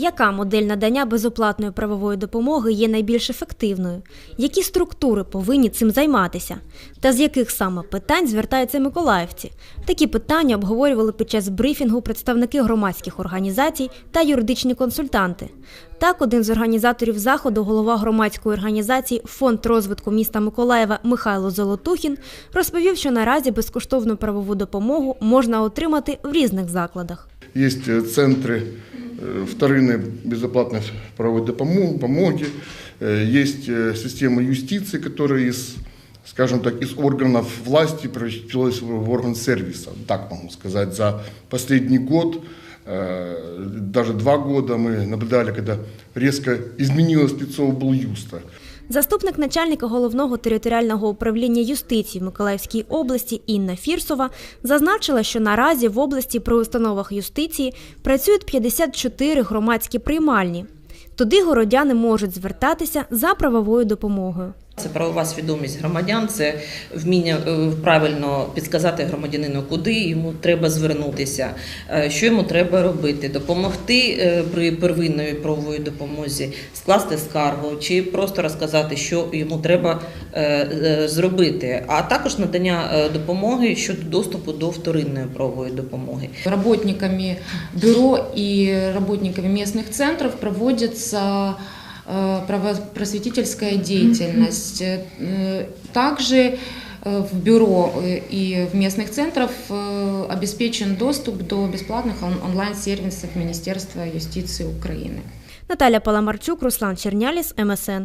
Яка модель надання безоплатної правової допомоги є найбільш ефективною? Які структури повинні цим займатися? Та з яких саме питань звертаються миколаївці? Такі питання обговорювали під час брифінгу представники громадських організацій та юридичні консультанти. Так, один з організаторів заходу, голова громадської організації Фонд розвитку міста Миколаєва Михайло Золотухін, розповів, що наразі безкоштовну правову допомогу можна отримати в різних закладах. Есть э, центры э, вторинной безоплатной правовой допомо- помоги, э, есть э, система юстиции, которая из, скажем так, из органов власти превратилась в орган сервиса, так могу сказать. За последний год, э, даже два года мы наблюдали, когда резко изменилось лицо облюста. Заступник начальника головного територіального управління юстиції в Миколаївській області Інна Фірсова зазначила, що наразі в області при установах юстиції працюють 54 громадські приймальні. Туди городяни можуть звертатися за правовою допомогою. Це правова свідомість громадян, це вміння е, правильно підказати громадянину, куди йому треба звернутися, е, що йому треба робити, допомогти е, при первинної правової допомозі, скласти скаргу чи просто розказати, що йому треба зробити, а також надання допомоги щодо доступу до вторинної правової допомоги. Работниками бюро и работниками местных центров проводится э, правопросветительская деятельность. Э, Также э, в бюро э, и в местных центров э, обеспечен доступ до бесплатных он- онлайн-сервисов Министерства юстиции Украины. Наталя Паламарчук, Руслан Черняліс, МСН.